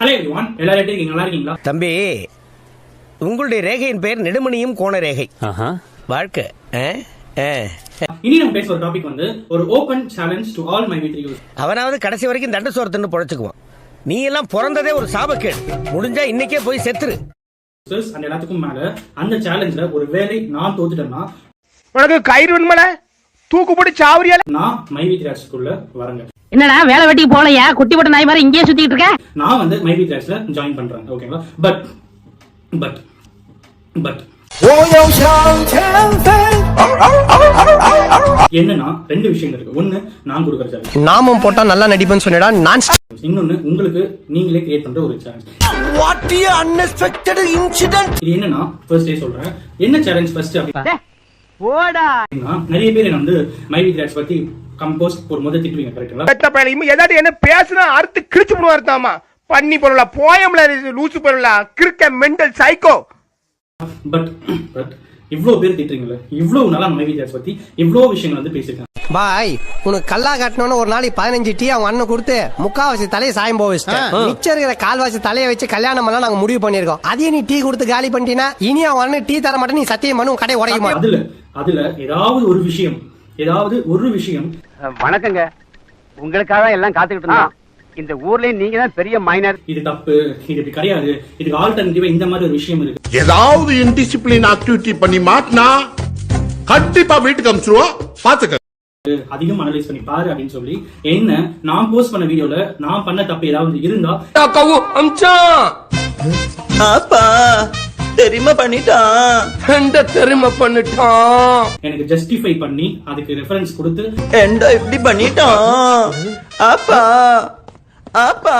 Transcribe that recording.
Hello everyone எல்லாரும் எப்படி இருக்கீங்க? நல்லா இருக்கீங்களா? தம்பி உங்களுடைய ரேகையின் பெயர் நெடுமணியும் கோண ரேகை. வாழ்க்கை. இனி நம்ம பேச ஒரு டாபிக் வந்து ஒரு open challenge to all my வீட்டு யூஸ் அவனாவது கடைசி வரைக்கும் தண்ட சோரத்துன்னு பொழைச்சுக்குவான். நீ எல்லாம் பிறந்ததே ஒரு சாபக்கேடு முடிஞ்சா இன்னைக்கே போய் செத்துரு. அண்ட் எல்லாத்துக்கும் மேல அந்த சேலஞ்சில் ஒரு வேலை நான் தோத்துட்டேன்னா உனக்கு கயிறு வேணுமல தூக்கு போட்டு சாவரியால நான் மை வீட் ராஜ்குள்ள வரங்க. என்னடா வேலை வெட்டிக்கு போலையா குட்டி போட்ட நாய் மாதிரி இங்கேயே சுத்திட்டு இருக்க? நான் வந்து மை வீட் ராஜ்ல ஜாயின் பண்றேன் ஓகேங்களா பட் பட் பட் என்னன்னா ரெண்டு விஷயங்கள் இருக்கு. ஒன்னு நான் கொடுக்குற சேலஞ்ச் நாமம் போட்டா நல்லா நடிப்பேன்னு சொன்னடா நான் இன்னொன்னு உங்களுக்கு நீங்களே கிரியேட் பண்ற ஒரு சேலஞ்ச் வாட் அன்எக்ஸ்பெக்டட் இன்சிடென்ட் இது என்னன்னா ஃபர்ஸ்ட் டே சொல்றேன். என்ன சேலஞ்ச் ஃபர்ஸ்ட் அப்படின்னா போடா. நிறைய பேர் என்ன வந்து மை வீட் ராஜ் பத்தி கம்போஸ் ஒரு முதல் திட்டுவீங்க கரெக்ட்டுங்களா பெத்த பையன் இம்ம ஏதாட்டி என்ன பேசுனா அறுத்து கிழிச்சு போடுவா அர்த்தமா பண்ணி பொருளா போயம்ல லூசு பொருளா கிறுக்க மெண்டல் சைக்கோ பட் பட் இவ்ளோ பேர் திட்டுறீங்களே இவ்வளவு நாளா மை வீட் ராஜ் பத்தி இவ்ளோ விஷயங்கள் வந்து பேசியிருக்கேன் பாய் உனக்கு கல்லா கட்டணும்னு ஒரு நாளைக்கு பதினஞ்சு டீ அவங்க அண்ணன் கொடுத்து முக்காவாசி தலையை சாயம் போக வச்சுட்டேன் மிச்சம் இருக்கிற கால்வாசி தலையை வச்சு கல்யாணம் எல்லாம் நாங்க முடிவு பண்ணிருக்கோம் அதையும் நீ டீ கொடுத்து காலி பண்ணிட்டீனா இனி அவங்க அண்ணன் டீ தர மாட்டேன் நீ சத்தியம் பண்ணு கடை மாட்டேன் அதுல அதுல ஏதாவது ஒரு விஷயம் ஏதாவது ஒரு விஷயம். வணக்கங்க. உங்களுக்காக தான் எல்லாம் காத்துக்கிட்டு இருந்தோம். இந்த ஊர்லயும் நீங்க தான் பெரிய மைனர் இது தப்பு. இது இப்படி கிடையாது. இதுக்கு ஆல்டர்னேட்டிவா இந்த மாதிரி ஒரு விஷயம் இருக்கு. ஏதாவது இன்டிசிப்ளின் ஆக்டிவிட்டி பண்ணி மாட்டினா கண்டிப்பா வீட்டுக்கு அமிச்சிருவோம் பாத்துக்க அதிகம் அனலைஸ் பண்ணி பாரு அப்படின்னு சொல்லி. என்ன? நான் போஸ்ட் பண்ண வீடியோல நான் பண்ண தப்பு ஏதாவது இருந்தா? ஆப்பா தெரியுமா பண்ணிட்டான். தெரியுமா பண்ணிட்டான். எனக்கு ஜஸ்டிஃபை பண்ணி அதுக்கு ரெஃபரன்ஸ் கொடுத்து ஏண்டா இப்படி பண்ணிட்டான். ஆப்பா ஆப்பா